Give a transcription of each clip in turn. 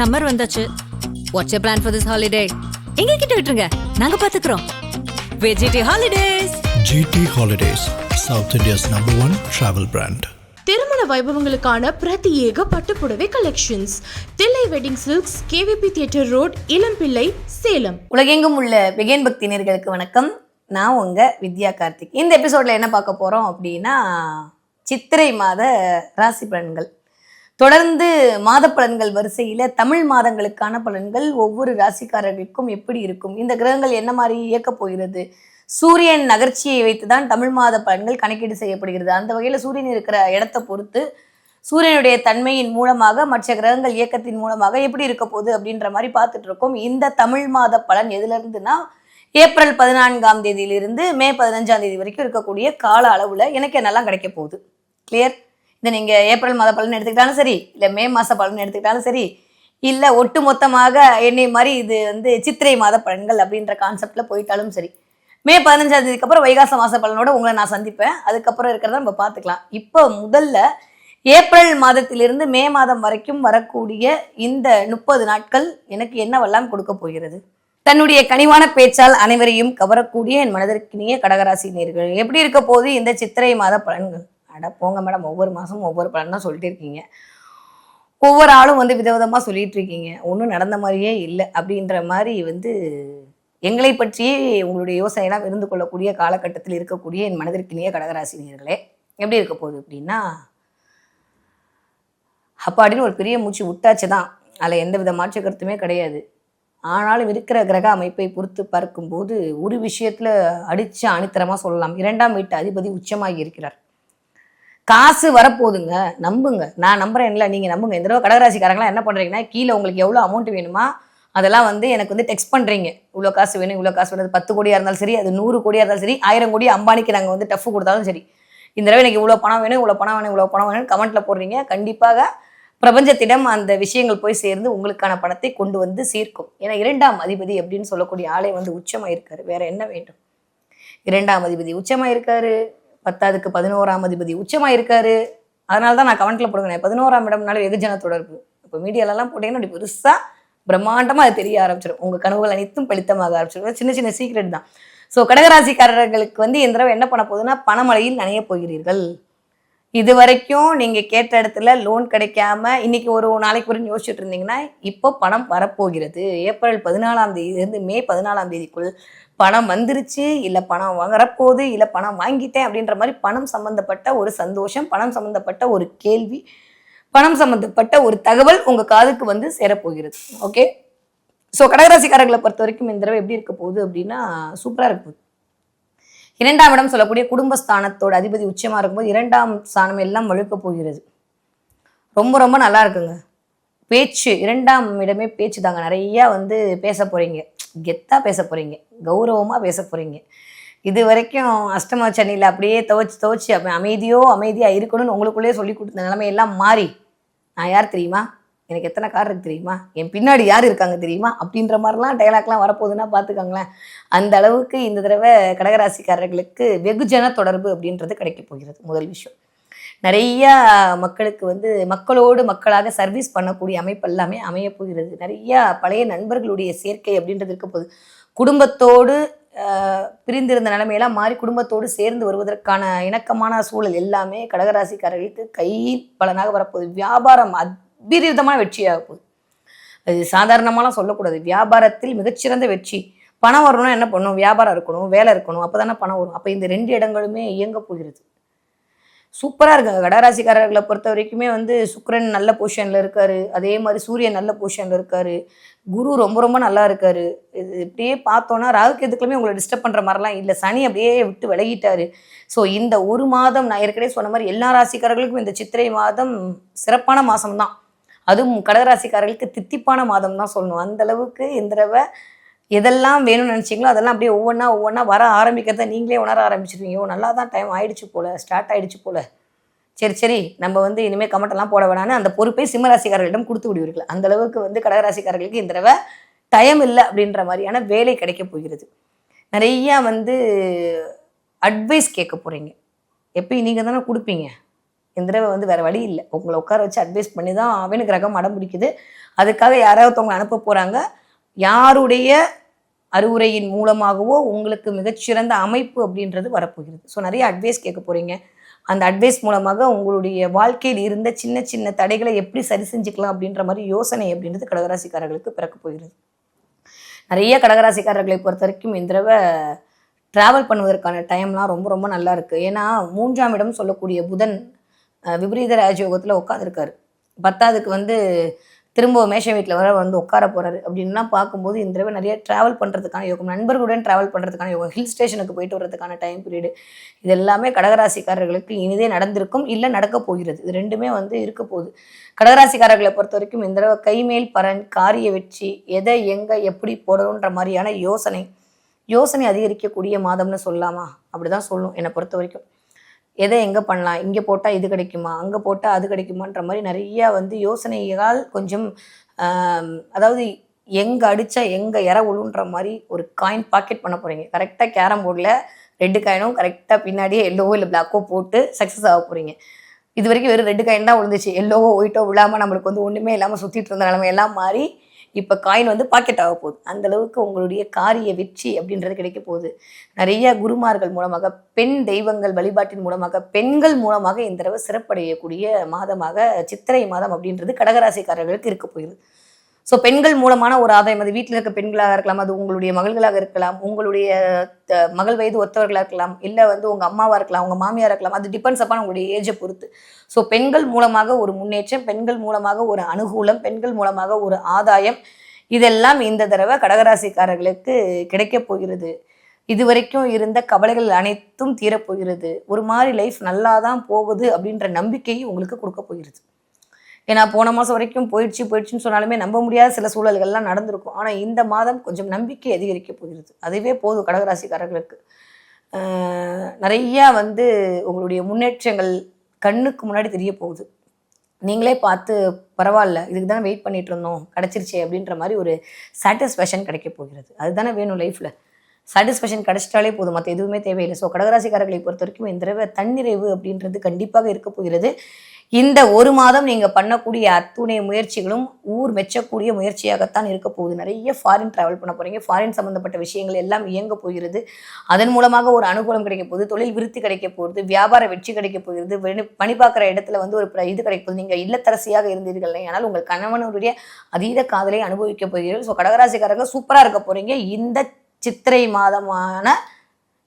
Summer வந்தாச்சு. What's you plan for this holiday எங்க கிட்ட விட்டுருங்க. நாங்க பாத்துக்கிறோம். வெஜிடி holidays GT Holidays, South India's number one travel brand. திருமண வைபவங்களுக்கான பிரத்யேக பட்டுப்புடவை collections Thillai wedding silks KVP theatre road Ilampillai Salem. உலகெங்கும் உள்ள பிகேன் பக்தினர்களுக்கு வணக்கம். நான் உங்க வித்யா கார்த்திக். இந்த எபிசோட்ல என்ன பார்க்க போறோம் அப்படின்னா சித்திரை மாத ராசி பலன்கள். தொடர்ந்து மாத பலன்கள் வரிசையில தமிழ் மாதங்களுக்கான பலன்கள் ஒவ்வொரு ராசிக்காரர்களுக்கும் எப்படி இருக்கும்? இந்த கிரகங்கள் என்ன மாதிரி இயக்கப் போகிறது? சூரியன் நகர்ச்சியை வைத்துதான் தமிழ் மாத பலன்கள் கணக்கீடு செய்யப்படுகிறது. அந்த வகையில சூரியன் இருக்கிற இடத்தை பொறுத்து சூரியனுடைய தன்மையின் மூலமாக மற்ற கிரகங்கள் இயக்கத்தின் மூலமாக எப்படி இருக்க போகுது அப்படின்ற மாதிரி பார்த்துட்டு இருக்கோம். இந்த தமிழ் மாத பலன் எதுல இருந்துன்னா ஏப்ரல் பதினான்காம் தேதியிலிருந்து மே பதினஞ்சாம் தேதி வரைக்கும் இருக்கக்கூடிய கால அளவுல எனக்கு என்னெல்லாம் கிடைக்க போகுது? கிளியர் இதை நீங்க ஏப்ரல் மாத பலன் எடுத்துக்கிட்டாலும் சரி இல்லை மே மாச பலன் எடுத்துக்கிட்டாலும் சரி இல்லை ஒட்டு மொத்தமாக என்னை மாதிரி இது வந்து சித்திரை மாத பலன்கள் அப்படின்ற கான்செப்ட்ல போயிட்டாலும் சரி மே பதினஞ்சாம் தேதிக்கு அப்புறம் வைகாச மாச பலனோட உங்களை நான் சந்திப்பேன். அதுக்கப்புறம் இருக்கிறத நம்ம பார்த்துக்கலாம். இப்போ முதல்ல ஏப்ரல் மாதத்திலிருந்து மே மாதம் வரைக்கும் வரக்கூடிய இந்த முப்பது நாட்கள் எனக்கு என்னவெல்லாம் கொடுக்க போகிறது? தன்னுடைய கனிவான பேச்சால் அனைவரையும் கவரக்கூடிய என் மனதிற்கினிய கடகராசி நேர்கள். எப்படி இருக்க போது இந்த சித்திரை மாத பலன்கள்? அட போங்க மேடம் ஒவ்வொரு மாதமும் ஒவ்வொரு பலன் தான் சொல்லிட்டு இருக்கீங்க. ஒவ்வொரு ஆளும் வந்து விதவிதமாக சொல்லிட்டு இருக்கீங்க. ஒன்றும் நடந்த மாதிரியே இல்லை அப்படின்ற மாதிரி வந்து எங்களை பற்றியே உங்களுடைய யோசனையெல்லாம் இருந்து கொள்ளக்கூடிய காலகட்டத்தில் இருக்கக்கூடிய என் மனதிற்கினிய கடகராசினியர்களே எப்படி இருக்க போகுது அப்படின்னா அப்பாடின்னு ஒரு பெரிய மூச்சு விட்டாச்சு தான். அதில் எந்த வித மாற்று கருத்துமே கிடையாது. ஆனாலும் இருக்கிற கிரக அமைப்பை பொறுத்து பார்க்கும்போது ஒரு விஷயத்தில் அடித்து அணித்தரமாக சொல்லலாம். இரண்டாம் வீட்டு அதிபதி உச்சமாகி இருக்கிறார். காசு வரப்போகுதுங்க. நம்புங்க. நான் நம்புறேன் இல்லை நீங்கள் நம்புங்க. இந்த தடவை கடகராசிக்காரங்களாம் என்ன பண்ணுறீங்கன்னா கீழே உங்களுக்கு எவ்வளோ அமௌண்ட் வேணுமா அதெல்லாம் வந்து எனக்கு வந்து டெக்ஸ்ட் பண்ணுறீங்க இவ்வளோ காசு வேணும் இவ்வளோ காசு வேணும். அது பத்து கோடியாக இருந்தாலும் சரி அது நூறு கோடியாக இருந்தாலும் சரி ஆயிரம் கோடி அம்பானிக்கு நாங்கள் வந்து டஃப் கொடுத்தாலும் சரி. இந்த தடவை எனக்கு இவ்வளோ பணம் வேணும் இவ்வளோ பணம் வேணும் இவ்வளோ பணம் வேணும்னு கமெண்ட்டில் போடுறீங்க. கண்டிப்பாக பிரபஞ்சத்திடம் அந்த விஷயங்கள் போய் சேர்ந்து உங்களுக்கான பணத்தை கொண்டு வந்து சீர்க்கும். ஏன்னா இரண்டாம் அதிபதி அப்படின்னு சொல்லக்கூடிய ஆளே வந்து உச்சமாக இருக்காரு வேற என்ன வேண்டும்? இரண்டாம் அதிபதி உச்சமாக இருக்காரு பத்தாவதுக்கு பதினோராம் அதிபதி உச்சமாக இருக்காரு அதனால தான் நான் கமெண்ட்ல போடுங்க பதினோராம் இடம்னால வெகுஜன தொடர்பு. இப்போ மீடியாலலாம் போட்டீங்கன்னா அப்படி பெருசாக பிரம்மாண்டமாக அது தெரிய ஆரம்பிச்சிடும் உங்கள் கனவுகள் அனைத்தும் பலித்தமாக ஆரம்பிச்சிடும் சின்ன சின்ன சீக்ரெட் தான். ஸோ கடகராசிக்காரர்களுக்கு வந்து இந்த தடவை என்ன பண்ண போகுதுன்னா பணமழையில் நனைய போகிறீர்கள். இது வரைக்கும் நீங்கள் கேட்ட இடத்துல லோன் கிடைக்காம இன்னைக்கு ஒரு நாளைக்கு ஒரு யோசிச்சுட்டு இருந்தீங்கன்னா இப்போ பணம் வரப்போகிறது. ஏப்ரல் பதினாலாம் தேதியிலேருந்து மே பதினாலாம் தேதிக்குள் பணம் வந்துருச்சு இல்லை பணம் வரப்போகுது இல்லை பணம் வாங்கிட்டேன் அப்படின்ற மாதிரி பணம் சம்மந்தப்பட்ட ஒரு சந்தோஷம் பணம் சம்மந்தப்பட்ட ஒரு கேள்வி பணம் சம்மந்தப்பட்ட ஒரு தகவல் உங்கள் காதுக்கு வந்து சேரப்போகிறது. ஓகே ஸோ கடகராசிக்காரர்களை பொறுத்த வரைக்கும் இந்த தடவை எப்படி இருக்க போகுது அப்படின்னா சூப்பராக இருக்க போகுது. இரண்டாம் இடம் சொல்லக்கூடிய குடும்பஸ்தானத்தோட அதிபதி உச்சமாக இருக்கும்போது இரண்டாம் ஸ்தானம் எல்லாம் வழுக்க போகிறது. ரொம்ப ரொம்ப நல்லா இருக்குங்க. பேச்சு இரண்டாம் இடமே பேச்சு தாங்க. நிறையா வந்து பேச போகிறீங்க கெத்தாக பேச போகிறீங்க கௌரவமாக பேச போகிறீங்க இது வரைக்கும் அஷ்டம சனியில் அப்படியே துவச்சி துவச்சி அமைதியோ அமைதியாக இருக்கணும்னு உங்களுக்குள்ளேயே சொல்லி கொடுத்த நிலைமையெல்லாம் மாறி. நான் யார் தெரியுமா? எனக்கு எத்தனை கார் இருக்கு தெரியுமா? என் பின்னாடி யார் இருக்காங்க தெரியுமா? அப்படின்ற மாதிரிலாம் டைலாக்லாம் வரப்போகுதுன்னா பார்த்துக்கோங்களேன். அந்த அளவுக்கு இந்த தடவை கடகராசிக்காரர்களுக்கு வெகுஜன தொடர்பு அப்படின்றது கிடைக்க போகிறது முதல் விஷயம். நிறைய மக்களுக்கு வந்து மக்களோடு மக்களாக சர்வீஸ் பண்ணக்கூடிய அமைப்பு எல்லாமே அமைய போகிறது. நிறையா பழைய நண்பர்களுடைய சேர்க்கை அப்படின்றது இருக்க போகுது. குடும்பத்தோடு பிரிந்திருந்த நிலைமையெல்லாம் மாறி குடும்பத்தோடு சேர்ந்து வருவதற்கான இணக்கமான சூழல் எல்லாமே கடகராசிக்காரர்களுக்கு கை பலனாக வரப்போகுது. வியாபாரம் விபரீதமான வெற்றியாக போகுது அது சாதாரணமாலாம் சொல்லக்கூடாது. வியாபாரத்தில் மிகச்சிறந்த வெற்றி. பணம் வரணும்னா என்ன பண்ணணும்? வியாபாரம் இருக்கணும் வேலை இருக்கணும் அப்பதானே பணம் வரும். அப்போ இந்த ரெண்டு இடங்களுமே இயங்க போகிறது. சூப்பராக இருக்குங்க. கடராசிக்காரர்களை பொறுத்த வரைக்குமே வந்து சுக்கரன் நல்ல பொசிஷனில் இருக்காரு. அதே மாதிரி சூரியன் நல்ல பொசிஷனில் இருக்காரு. குரு ரொம்ப ரொம்ப நல்லா இருக்காரு. இது இப்படியே பார்த்தோன்னா ராகுக்கு எதுக்குமே உங்களை டிஸ்டர்ப் பண்ணுற மாதிரிலாம் இல்லை. சனி அப்படியே விட்டு விலகிட்டாரு. ஸோ இந்த ஒரு மாதம் நான் ஏற்கனவே சொன்ன மாதிரி எல்லா ராசிக்காரர்களுக்கும் இந்த சித்திரை மாதம் சிறப்பான மாதம் தான் அதுவும் கடகராசிக்காரர்களுக்கு தித்திப்பான மாதம் தான் சொல்லணும். அந்த அளவுக்கு இந்த தடவை எதெல்லாம் வேணும்னு நினச்சிங்களோ அதெல்லாம் அப்படியே ஒவ்வொன்றா ஒவ்வொன்றா வர ஆரம்பிக்கிறத நீங்களே உணர ஆரம்பிச்சிருவீங்க. ஓ நல்லா தான் டைம் ஆயிடுச்சு போல ஸ்டார்ட் ஆயிடுச்சு போல. சரி சரி நம்ம வந்து இனிமேல் கமெண்ட்லாம் போட வேணான்னு அந்த பொறுப்பை சிம்மராசிக்காரர்களிடம் கொடுத்து விடுவீர்கள். அந்த அளவுக்கு வந்து கடகராசிக்காரர்களுக்கு இந்த தடவை டைம் இல்லை அப்படின்ற மாதிரியான வேலை கிடைக்க போகிறது. நிறையா வந்து அட்வைஸ் கேட்க போகிறீங்க எப்பயும் நீங்கள் தானே கொடுப்பீங்க. இந்த தடவை வந்து வேற வழி இல்லை. உங்களை உட்கார வச்சு அட்வைஸ் பண்ணி தான் அவனு கிரகம் அடம் பிடிக்குது. அதுக்காக யாராவது ஒருத்தவங்க அனுப்ப போறாங்க. யாருடைய அறிவுரையின் மூலமாகவோ உங்களுக்கு மிகச்சிறந்த அமைப்பு அப்படின்றது வரப்போகிறது. ஸோ நிறைய அட்வைஸ் கேட்க போறீங்க. அந்த அட்வைஸ் மூலமாக உங்களுடைய வாழ்க்கையில் இருந்த சின்ன சின்ன தடைகளை எப்படி சரி செஞ்சுக்கலாம் அப்படின்ற மாதிரி யோசனை அப்படின்றது கடகராசிக்காரர்களுக்கு பிறக்க போகிறது. நிறைய கடகராசிக்காரர்களை பொறுத்த வரைக்கும் இந்த தடவை ட்ராவல் பண்ணுவதற்கான டைம்லாம் ரொம்ப ரொம்ப நல்லா இருக்கு. ஏன்னா மூன்றாம் இடம் சொல்லக்கூடிய புதன் விபரீத ராஜயோகத்தில் உட்காந்துருக்காரு பத்தாவதுக்கு வந்து திரும்ப மேஷ வீட்டில் வர வந்து உட்கார போகிறாரு அப்படின்லாம் பார்க்கும்போது இந்த தடவை நிறைய ட்ராவல் பண்ணுறதுக்கான யோகம் நண்பர்களுடன் ட்ராவல் பண்ணுறதுக்கான யோகம் ஹில் ஸ்டேஷனுக்கு போயிட்டு வர்றதுக்கான டைம் பீரியடு இது எல்லாமே கடகராசிக்காரர்களுக்கு இனிதே நடந்திருக்கும் இல்லை நடக்க போகிறது. இது ரெண்டுமே வந்து இருக்க போகுது. கடகராசிக்காரர்களை பொறுத்த வரைக்கும் இந்த தடவை கைமேல் பரன் காரிய வெற்றி எதை எங்கே எப்படி போடணுன்ற மாதிரியான யோசனை. யோசனை அதிகரிக்கக்கூடிய மாதம்னு சொல்லலாமா? அப்படிதான் சொல்லணும் என்னை பொறுத்த வரைக்கும். எதை எங்கே பண்ணலாம்? இங்கே போட்டால் இது கிடைக்குமா? அங்கே போட்டால் அது கிடைக்குமான்ற மாதிரி நிறையா வந்து யோசனைகளால் கொஞ்சம் அதாவது எங்கே அடித்தா எங்கே இற உழுன்ற மாதிரி ஒரு காயின் பாக்கெட் பண்ண போகிறீங்க கரெக்டாக கேரம் போர்டில் ரெட்டு காயினும் கரெக்டாக பின்னாடியே எல்லோவோ இல்லை பிளாக்கோ போட்டு சக்ஸஸ் ஆக போகிறீங்க இது வரைக்கும் வெறும் ரெட்டு காயின் தான் விழுந்துச்சு எல்லோவோ ஒயிட்டோ விழாமல் நம்மளுக்கு வந்து ஒன்றுமே இல்லாமல் சுற்றிட்டு இருந்த நிலைமை எல்லாம் மாறி இப்போ காயின் வந்து பாக்கெட் ஆக போகுது. அந்த அளவுக்கு உங்களுடைய காரிய வெற்றி அப்படின்றது கிடைக்க போகுது. நிறைய குருமார்கள் மூலமாக பெண் தெய்வங்கள் வழிபாட்டின் மூலமாக பெண்கள் மூலமாக இந்த தடவை சிறப்படையக்கூடிய மாதமாக சித்திரை மாதம் அப்படின்றது கடகராசிக்காரர்களுக்கு இருக்க போயிடுது ஸோ பெண்கள் மூலமான ஒரு ஆதாயம் அது வீட்டில் இருக்க பெண்களாக இருக்கலாம் அது உங்களுடைய மகள்களாக இருக்கலாம் உங்களுடைய த- மகள் வயது ஒத்தவர்களாக இருக்கலாம் இல்லை வந்து உங்கள் அம்மாவாக இருக்கலாம் உங்கள் மாமியாக இருக்கலாம் அது டிபெண்ட்ஸ் அப்பான் உங்களுடைய ஏஜை பொறுத்து. ஸோ பெண்கள் மூலமாக ஒரு முன்னேற்றம் பெண்கள் மூலமாக ஒரு அனுகூலம் பெண்கள் மூலமாக ஒரு ஆதாயம் இதெல்லாம் இந்த தடவை கடகராசிக்காரர்களுக்கு கிடைக்கப் போகிறது. இதுவரைக்கும் இருந்த கவலைகள் அனைத்தும் தீரப்போகிறது ஒரு மாதிரி லைஃப் நல்லா தான் போகுது அப்படின்ற நம்பிக்கையை உங்களுக்கு கொடுக்க போகிறது. ஏன்னா போன மாதம் வரைக்கும் போயிடுச்சு போயிடுச்சுன்னு சொன்னாலுமே நம்ப முடியாத சில சூழல்கள்லாம் நடந்திருக்கும். ஆனால் இந்த மாதம் கொஞ்சம் நம்பிக்கை அதிகரிக்க போகிறது. அதுவே போதும் கடகராசிக்காரர்களுக்கு. நிறையா வந்து உங்களுடைய முன்னேற்றங்கள் கண்ணுக்கு முன்னாடி தெரிய போகுது. நீங்களே பார்த்து பரவாயில்ல இதுக்கு தானே வெயிட் பண்ணிட்டு இருந்தோம் கிடச்சிருச்சே அப்படின்ற மாதிரி ஒரு சாட்டிஸ்ஃபேக்ஷன் கிடைக்க போகிறது. அதுதானே வேணும் லைஃப்பில் சாட்டிஸ்ஃபேக்ஷன் கிடைச்சிட்டாலே போதும். மற்ற எதுவுமே தேவையில்லை. ஸோ கடகராசிக்காரர்களை பொறுத்த வரைக்கும் இந்த தடவை தன்னிறைவு அப்படின்றது கண்டிப்பாக இருக்க போகிறது. இந்த ஒரு மாதம் நீங்கள் பண்ணக்கூடிய அத்துணை முயற்சிகளும் ஊர் மெச்சக்கூடிய முயற்சியாகத்தான் இருக்க போகுது. நிறைய ஃபாரின் ட்ராவல் பண்ண போகிறீங்க ஃபாரின் சம்மந்தப்பட்ட விஷயங்கள் எல்லாம் இயங்க போகிறது. அதன் மூலமாக ஒரு அனுகூலம் கிடைக்க போகுது. தொழில் விருத்தி கிடைக்க போகிறது. வியாபார வெற்றி கிடைக்க போகிறது. பணி பார்க்குற இடத்துல வந்து ஒரு இது கிடைக்க போகுது. நீங்கள் இல்லத்தரசியாக இருந்தீர்கள். ஆனால் உங்கள் கணவனுடைய அதீத காதலை அனுபவிக்க போகிறீர்கள். ஸோ கடகராசிக்காரர்கள் சூப்பராக இருக்க போகிறீங்க இந்த சித்திரை மாதமான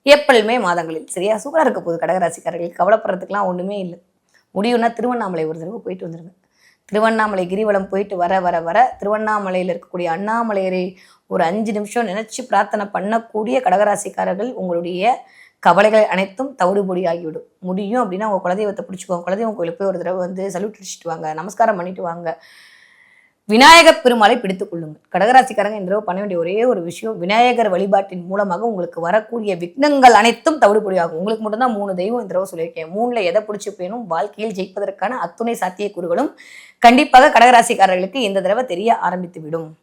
ஏப்ரல் மே மாதங்களில். சரியா? சூப்பராக இருக்க போகுது கடகராசிக்காரர்கள். கவலைப்படுறதுக்குலாம் ஒன்றுமே இல்லை. முடியும்னா திருவண்ணாமலை ஒரு தடவை போயிட்டு வந்துருங்க. திருவண்ணாமலை கிரிவலம் போயிட்டு வர வர வர திருவண்ணாமலையில் இருக்கக்கூடிய அண்ணாமலையரை ஒரு அஞ்சு நிமிஷம் நினச்சி பிரார்த்தனை பண்ணக்கூடிய கடகராசிக்காரர்கள் உங்களுடைய கவலைகள் அனைத்தும் தவிடுபொடி ஆகிவிடும் முடியும் அப்படின்னா உங்கள் குலதெய்வத்தை பிடிச்சிக்கோங்க. குலதெய்வம் கோயிலுக்கு போய் ஒரு தடவை வந்து சல்யூட் அடிச்சுட்டு வாங்க. நமஸ்காரம் பண்ணிட்டு வாங்க. விநாயகப் பெருமாளை பிடித்துக் கொள்ளுங்கள். கடகராசிக்காரங்க இந்த தடவை பண்ண வேண்டிய ஒரே ஒரு விஷயம் விநாயகர் வழிபாட்டின் மூலமாக உங்களுக்கு வரக்கூடிய விக்னங்கள் அனைத்தும் தவிடுபடியாகும். உங்களுக்கு மட்டும்தான் மூணு தெய்வம் இந்த தடவை சொல்லியிருக்கேன். மூணுல எதை பிடிச்சி போயணும் வாழ்க்கையில் ஜெயிப்பதற்கான அத்துணை சாத்தியக்கூறுகளும் கண்டிப்பாக கடகராசிக்காரர்களுக்கு இந்த தடவை தெரிய ஆரம்பித்து விடும்